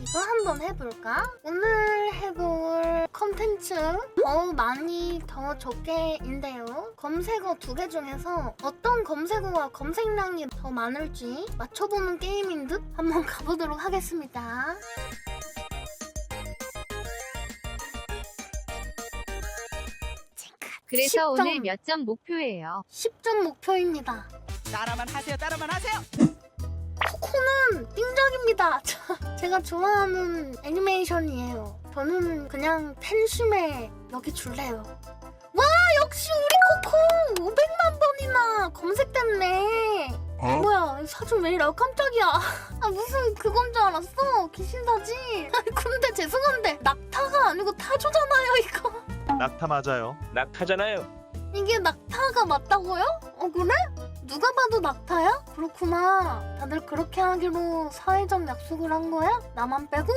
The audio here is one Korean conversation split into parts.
이거 한번 해볼까? 오늘 해볼 컨텐츠 더 많이 더 적게인데요. 검색어 두 개 중에서 어떤 검색어와 검색량이 더 많을지 맞춰보는 게임인 듯 한번 가보도록 하겠습니다. 그래서 십점. 오늘 몇 점 목표예요? 10점 목표입니다. 따라만 하세요 따라만 하세요 코코는 띵작입니다. 저- 제가 좋아하는 애니메이션이에요. 저는 그냥 팬심에 여기 줄래요. 와 역시 우리 코코 500만 번이나 검색됐네. 뭐야 사진 왜 이래 아, 깜짝이야. 아 무슨 그건 줄 알았어 귀신 사진. 근데 죄송한데 낙타가 아니고 타조잖아요 이거. 낙타 맞아요. 낙하잖아요. 이게 낙타가 맞다고요? 어 그래? 누가 봐도 낙타야? 그렇구나. 다들 그렇게 하기로 사회적 약속을 한 거야? 나만 빼고?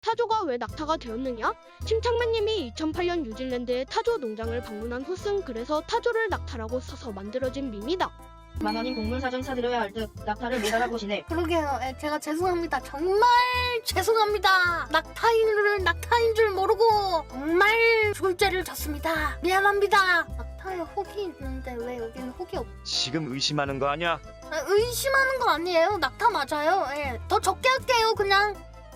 타조가 왜 낙타가 되었느냐? 심창맨님이 2008년 뉴질랜드의 타조 농장을 방문한 후 쓴 글에서 타조를 낙타라고 써서 만들어진 밈이다. 만원인 동물사전 사드려야 할 듯 낙타를 못 알아보시네. 그러게요. 예, 제가 죄송합니다. 정말 죄송합니다. 낙타인, 낙타인 줄 모르고 정말 죽을 죄를 졌습니다. 미안합니다. 낙타 에 혹이 있는데 왜 여기는 혹이 없... 지금 의심하는 거 아니야? 아, 의심하는 거 아니에요. 낙타 맞아요. 예, 더 적게 할게요. 그냥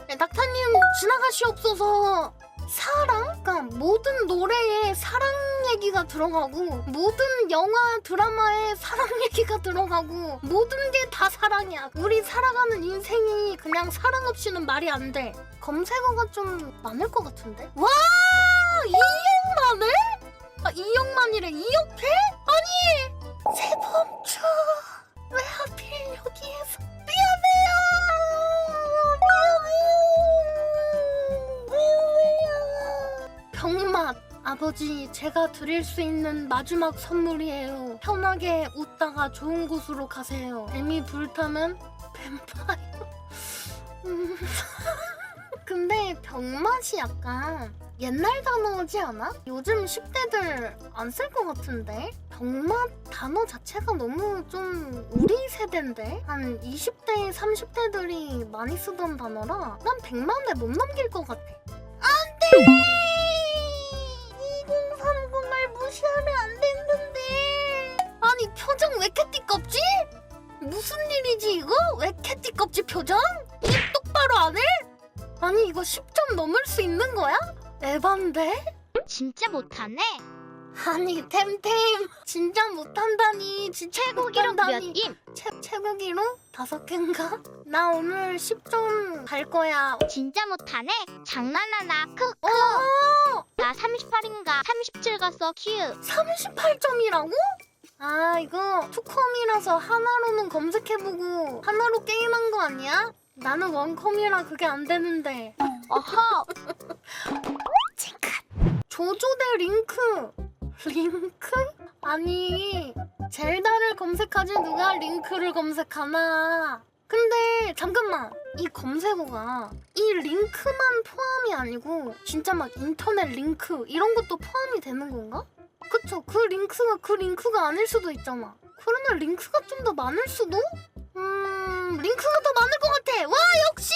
예, 낙타님 지나가시옵소서. 사랑? 그러니까 모든 노래에 사랑 얘기가 들어가고 모든 영화 드라마에 사랑 얘기가 들어가고 모든 게 다 사랑이야. 우리 살아가는 인생이 그냥 사랑 없이는 말이 안 돼. 검색어가 좀 많을 것 같은데? 와! 2억만을? 아 2억만이래 2억 회? 아니 세범주 왜 하필 여기에서? 미안해요! 미안해요! 병맛! 아버지 제가 드릴 수 있는 마지막 선물이에요. 편하게 웃다가 좋은 곳으로 가세요. 뱀이 불타면 뱀파이어. 음. 근데 병맛이 약간 옛날 단어지 않아? 요즘 10대들 안 쓸 것 같은데? 병맛 단어 자체가 너무 좀 우리 세대인데? 한 20대, 30대들이 많이 쓰던 단어라 난 100만에 못 넘길 것 같아. 안 돼! 2030을 무시하면 안 됐는데. 아니, 표정 왜 이렇게 띠껍지? 무슨 일이지, 이거? 왜 이렇게 띠껍지, 표정? 입 똑바로 안 해? 아니, 이거 10점 넘을 수 있는 거야? 에반데? 진짜 못하네. 아니 템템 진짜 못한다니 진짜 최고 기록 몇 못한다니. 임? 최, 최고기로? 다섯 개인가? 나 오늘 10점 갈 거야 진짜 못하네. 장난하나. 크크. 어! 나 38인가 37 갔어. 큐. 38점이라고? 아 이거 투컴이라서 하나로는 검색해보고 하나로 게임한 거 아니야? 나는 원컴이라 그게 안 되는데 어허. 조조대 링크 링크? 아니 젤다를 검색하지 누가 링크를 검색하나 근데 잠깐만 이 검색어가 이 링크만 포함이 아니고 진짜 막 인터넷 링크 이런 것도 포함이 되는 건가? 그쵸 그 링크가 그 링크가 아닐 수도 있잖아 그러면 링크가 좀 더 많을 수도? 음 링크가 더 많을 것 같아. 와 역시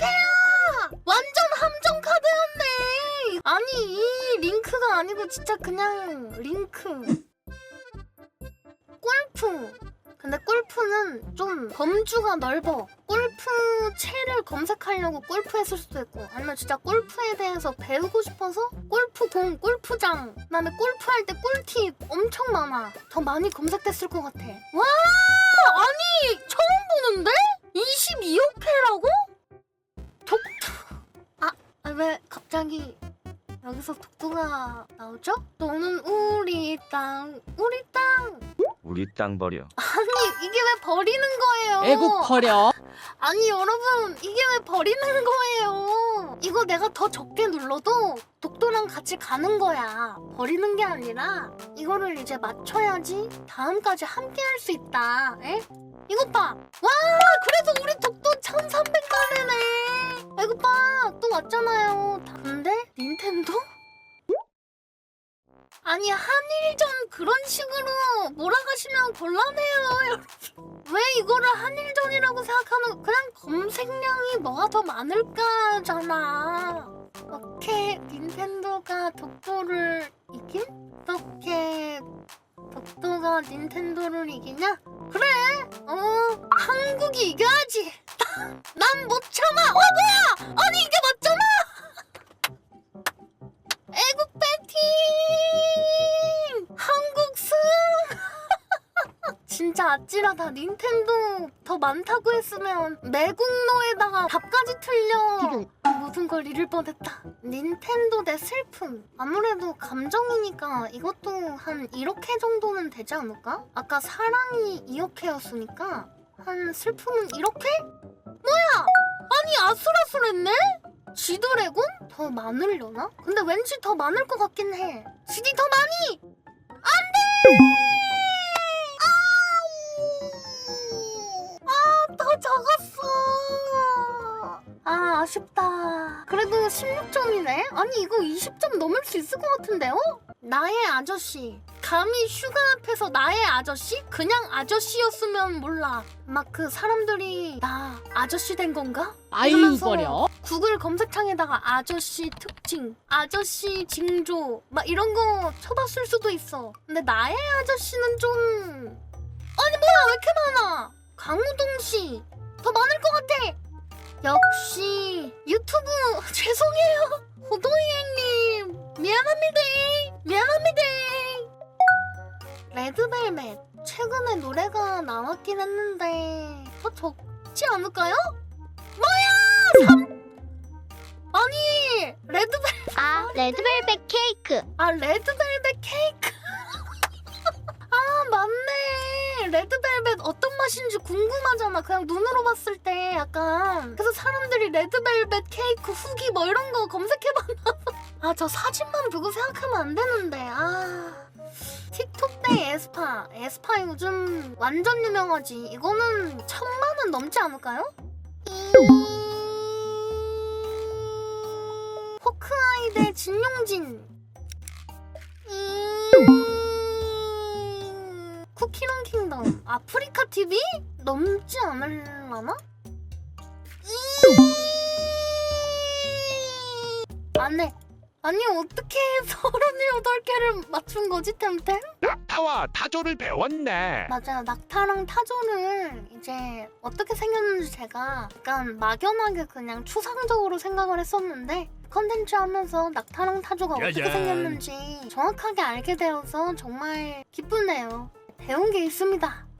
이어페야! 완전 함정 카드였네. 아니 이 링크가 아니고 진짜 그냥 링크. 골프. 근데 골프는 좀 범주가 넓어. 골프 채를 검색하려고 골프 했을 수도 있고 아니면 진짜 골프에 대해서 배우고 싶어서 골프공 골프장. 그다음에 골프할 때 꿀팁 엄청 많아. 더 많이 검색됐을 것 같아. 와 아니 처음 보는데? 22억 회라고? 독도 아왜 갑자기 여기서 독도가 나오죠? 너는 우리 땅 우리 땅 우리 땅 버려. 아니 이게 왜 버리는 거예요? 애국 버려 아니 여러분 이게 왜 버리는 거예요? 이거 내가 더 적게 눌러도 독도랑 같이 가는 거야. 버리는 게 아니라 이거를 이제 맞춰야지 다음까지 함께 할 수 있다. 에? 이것 봐. 와 그래서 우리 독도 1300만이네. 이것 봐. 또 왔잖아요. 다- 근데 닌텐도? 아니 한일전 그런 식으로 몰아가시면 곤란해요 여러분. 왜 이거를 한일전이라고 생각하는 그냥 검색량이 뭐가 더 많을까잖아. 어떻게 닌텐도가 독도를 이긴? 어떻게 독도가 닌텐도를 이기냐? 그래. 어 한국이 이겨야지. 난 못 참아. 어 뭐야? 아니 이게 맞 진짜 아찔하다. 닌텐도 더 많다고 했으면 매국노에다가 답까지 틀려. 모든 걸 잃을 뻔했다. 닌텐도 내 슬픔. 아무래도 감정이니까 이것도 한 1억 회 정도는 되지 않을까? 아까 사랑이 2억 회였으니까 한 슬픔은 1억 회? 뭐야? 아니 아슬아슬했네? 지드래곤? 더 많으려나? 근데 왠지 더 많을 것 같긴 해. 지디 더 많이! 안 돼! 16점이네? 아니, 이거 20점 넘을 수 있을 것 같은데요? 나의 아저씨. 감히 슈가 앞에서 나의 아저씨? 그냥 아저씨였으면 몰라. 막 그 사람들이 나 아저씨 된 건가? 아유 이러면서 버려. 구글 검색창에다가 아저씨 특징, 아저씨 징조 막 이런 거 쳐봤을 수도 있어. 근데 나의 아저씨는 좀 아니 뭐야 왜 이렇게 많아? 강우동 씨 더 많을 것 같아. 역시 유튜브 죄송해요 호도이행님 미안합니다 미안합니다. 레드벨벳 최근에 노래가 나왔긴 했는데 더 적지 않을까요? 아니 레드벨 아, 레드벨벳 케이크. 아 레드벨벳 케이크 아 맞네 레드벨벳 어떤 맛인지 궁금하잖아. 그냥 눈으로 봤을 때 약간. 그래서 사람들이 레드벨벳 케이크 후기 뭐 이런 거 검색해봤나? 아 저 사진만 보고 생각하면 안 되는데. 아. 틱톡 대 에스파. 에스파 요즘 완전 유명하지. 이거는 천만 원 넘지 않을까요? 호크아이 대 진용진 쿠키런 킹덤 아프리카 TV 넘지 않을라나? 안해 아니 어떻게 38개를 맞춘 거지 템템? 타와 타조를 배웠네. 맞아요. 낙타랑 타조를 이제 어떻게 생겼는지 제가 약간 막연하게 그냥 추상적으로 생각을 했었는데 컨텐츠 하면서 낙타랑 타조가 어떻게 짜잔. 생겼는지 정확하게 알게 되어서 정말 기쁘네요. 배운 게 있습니다.